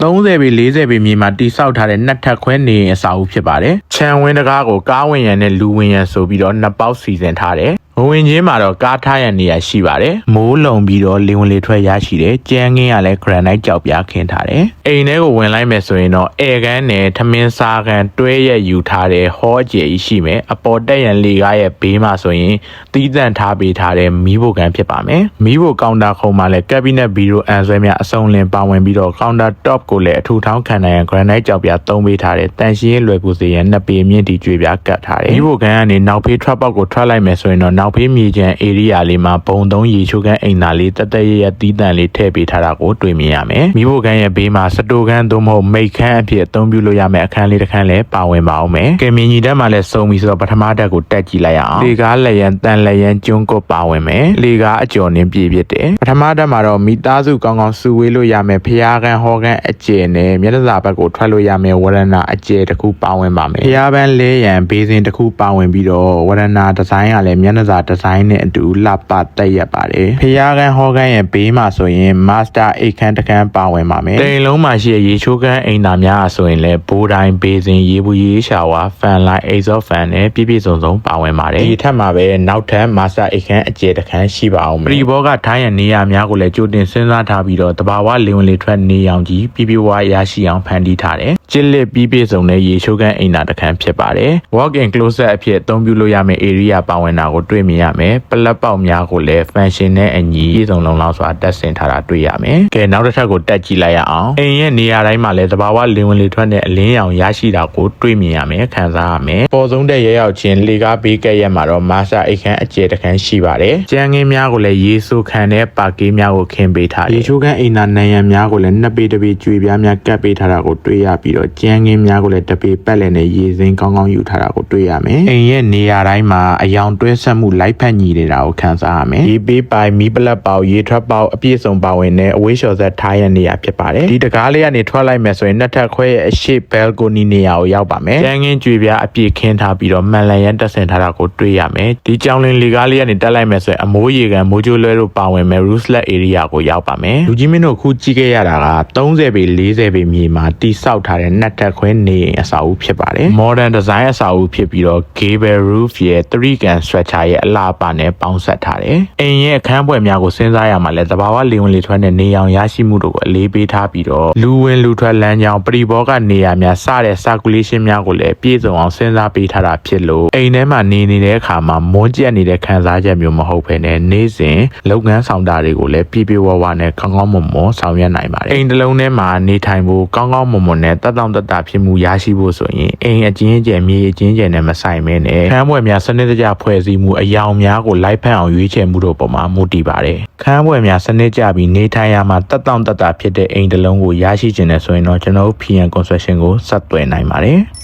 30ပေ40ပေမြေမှာတိဆောက်ထားတဲ့နှစ်ထပ်ခွဲနေအိမ်အဆောက်အဦဖြစ်ပါတယ်။ခြံဝင်းတကားကိုကားဝင်ရန်နဲ့လူဝင်ရန်ဆိုပြီးတော့နှစ်ပေါက်စီစဉ်ထားတယ်။ ဝင်ချင်းမှာတော့ကားထားရန်နေရာရှိပါတယ်။မိုးလုံပြီးတော့လေဝင်လေထွက်ရရှိတယ်။ကြမ်းကင်းကလည်း granite ကြောက်ပြားခင်းထားတယ်။အိမ်ထဲကိုဝင်လိုက်မယ်ဆိုရင်တော့အဲကန်းနဲ့ထမင်းစားကန်တွဲရက်ယူထားတဲ့ဟောကျယ်ကြီးရှိမယ်။အပေါ်တက်ရန်လေကားရဲ့ဘေးမှာဆိုရင်တီးတန့်ထားပေးထားတဲ့မီးဖိုကန်ဖြစ်ပါမယ်။မီးဖိုကောင်တာခုံမှာလည်း cabinet bureau အန်ဆွဲများအစုံလင်ပါဝင်ပြီးတော့ counter top ကိုလည်းအထူထောင်းခံနိုင်ရန် granite ကြောက်ပြားသုံးပေးထားတဲ့တန်ရှင်းရေးလွယ်ကူစေရန်နှစ်ပေမြင့်တီကျွေပြားကတ်ထားတယ်။မီးဖိုကန်ကနေနောက်ဖေး trap ပေါက်ကိုထွက်လိုက်မယ်ဆိုရင်တော့နောက်ဖေးမြေချမ်း area လေးမှာဘုံသုံးရေချိုးကန်အိမ်သာလေးတသက်ရရတီးတန့်လေးထည့်ပေးထားတာကိုတွေ့မြင်ရမယ်။မီးဖိုကန်ရဲ့ဘေးမှာစတိုကန်သို့မဟုတ်မိတ်ခမ်းအဖြစ်အသုံးပြုလို့ရမယ့်အခန်းလေးတစ်ခန်းလည်းပါဝင်ပါအောင်မယ်။ကဲမြင်ကြီးတက်မှာလည်းစုံပြီဆိုတော့ပထမတက်ကိုတက်ကြည့်လိုက်ရအောင်။လေကားလက်ရန်တန်လက်ရန်ကျွန်းကိုပါဝင်မယ်။လေကားအကျော်နှင်းပြည့်ပြည့်တယ်။ပထမတက်မှာတော့မိသားစုကောင်းကောင်းစုဝေးလို့ရမယ်ဖျားကန်ဟောကန်အကျယ်နဲ့မျက်နှာစာဘက်ကိုထွက်လို့ရမယ်ဝရဏအကျယ်တစ်ခုပါဝင်ပါမယ်။ဖျားပန်းလဲရန်ဘေးစင်တစ်ခုပါဝင်ပြီးတော့ဝရဏဒီဇိုင်းကလည်းမျက်နှာစာဒီဇိုင်းနဲ့အတူလှပတက်ရက်ပါတယ်။ဖျားကန်ဟောကန်ရဲ့ဘေးမှာဆိုရင် master အိတ်ခမ်းတစ်ခမ်းပါဝင်ပါမယ်။တိမ်လုံးမှာရှိတဲ့ရေချိုးကန်အိမ်သာများဆိုရင်လည်းဘိုးတိုင်းဘေးစင်ရေဘူးရေရှာဝါဖန်လိုက် exhaust fan နဲ့ပြည့်ပြည့်စုံစုံပါဝင်ပါတယ်။ဒီထက်မှာပဲနောက်ထပ် master အိတ်ခမ်းအကျယ်တစ်ခမ်းရှိပါအောင်မယ်။ပရိဘောကထိုင်းရနေရများကိုလည်းကြိုတင်စဉ်းစားထားပြီးတော့တဘာဝလေဝင်လေထွက်နေအောင်ကြီးပြပြဝါရရှိအောင်ဖန်တီးထားတယ်။ ကျစ်လက်ပြည့်ပြည့်စုံတဲ့ရေချိုးကန်အိမ်သာတစ်ခမ်းဖြစ်ပါတယ်။ walk in closet အဖြစ်အသုံးပြုလို့ရမယ့် area ပါဝင်တာကိုတွေ့မြင်ရမယ်။ပလက်ပေါက်များကိုလည်း function နဲ့အညီပြည့်စုံလုံလောက်စွာတက်ဆင်ထားတာတွေ့ရမယ်။ကဲနောက်တစ်ထပ်ကိုတက်ကြည့်လိုက်ရအောင်။အိမ်ရဲ့နေရာတိုင်းမှာလည်းတဘာဝလေဝင်လေထွက်တဲ့အလင်းရောင်ရရှိတာကိုတွေ့မြင်ရမယ်ခံစားရမယ်။ပေါ်ဆုံးတဲ့ရဲရောက်ချင်းလေကားဘေးကက်ရက်မှာတော့ master အိတ်ခမ်းအကျယ်တစ်ခမ်းရှိပါတယ်။ကြမ်းငင်းများကိုလည်းရေဆူခံတဲ့ပါကေးများကိုခင်းပေးထားတယ်။ရေချိုးခမ်းအိမ်သာနံရံများကိုလည်းနှစ်ပေတစ်ပေကျွေပြားများကပ်ပေးထားတာကိုတွေ့ရပြီးတော့ကြမ်းငင်းများကိုလည်းတစ်ပေပတ်လည်နဲ့ရေစင်းကောင်းကောင်းယူထားတာကိုတွေ့ရမယ်။အိမ်ရဲ့နေရာတိုင်းမှာအယောင်တွဲဆက်မှုလိုက်ဖက်ညီနေတာကိုခံစားရမယ်။ဒီဘေးပိုင်မီးပလက်ပေါက်ရေထွက်ပေါက်အပြည့်စုံပါဝင်တဲ့အဝေးလျှော်ဆက်ထားရနေရဖြစ်ပါတယ်။ဒီတကားလေးကနေထွက်လိုက်မယ်ဆိုရင်နှစ်ထပ်ခွဲရဲ့အရှိဘဲလ်ကိုနီနေရာကိုရောက်ပါမယ်။ကျန်းငင်းကြွေပြားအပြည့်ခင်းထားပြီးတော့မှန်လန်ရန်တက်ဆင်ထားတာကိုတွေ့ရမယ်။ဒီကြောင်လင်းလေကားလေးကနေတက်လိုက်မယ်ဆိုရင်အမိုးရေကန်မိုးကြိုးလွဲတို့ပါဝင်မယ် rooflet area ကိုရောက်ပါမယ်။လူကြီးမင်းတို့ခုကြည့်ခဲ့ရတာက30ပေ40ပေမြေမှာတိဆောက်ထားတဲ့နှစ်ထပ်ခွဲနေအိမ်အဆောက်အဦဖြစ်ပါတယ်။ modern design အဆောက်အဦဖြစ်ပြီးတော့ gable roof ရဲ့ three can structure ရဲ့အလားပါနဲ့ပေါင်းစပ်ထားတယ်။အိမ်ရဲ့အခန်းပွဲများကိုစဉ်းစားရမှာလဲတဘာဝလေဝင်လေထွက်တဲ့နေအောင်ရရှိမှုတို့ကိုအလေးပေးထားပြီးတော့လူဝင်လူထွက်လမ်းကြောင်းပရိဘောကနေရာများစတဲ့ circulation များကိုလည်းပြည့်စုံအောင်စဉ်းစားပေးထားတာဖြစ်လို့အိမ်ထဲမှာနေနေတဲ့အခါမှာမွန်းကျက်နေတဲ့ခံစားချက်မျိုးမဟုတ်ဘဲနဲ့နေ့စဉ်လုပ်ငန်းဆောင်တာတွေကိုလည်းပြည့်ပြည့်ဝဝနဲ့ကောင်းကောင်းမွန်မွန်ဆောင်ရွက်နိုင်ပါတယ်။အိမ်တစ်လုံးထဲမှာနေထိုင်ဖို့ကောင်းကောင်းမွန်မွန်နဲ့တတ်တောင့်တတဖြစ်မှုရရှိဖို့ဆိုရင်အိမ်အချင်းကျယ်မြေအချင်းကျယ်နဲ့မဆိုင်မဲနဲ့ခန်းပွဲများစနစ်တကျဖွဲ့စည်းမှုအယောင်များကိုလိုက်ဖက်အောင်ရွေးချယ်မှုတို့ပေါ်မှာမူတည်ပါတယ်။ခန်းပွဲများစနစ်ကျပြီးနေထိုင်ရမှာတတ်တောင့်တတဖြစ်တဲ့အိမ်တစ်လုံးကိုရရှိခြင်းနဲ့ဆိုရင်တော့ကျွန်တော်တို့ PM construction ကိုဆက်သွယ်နိုင်ပါတယ်။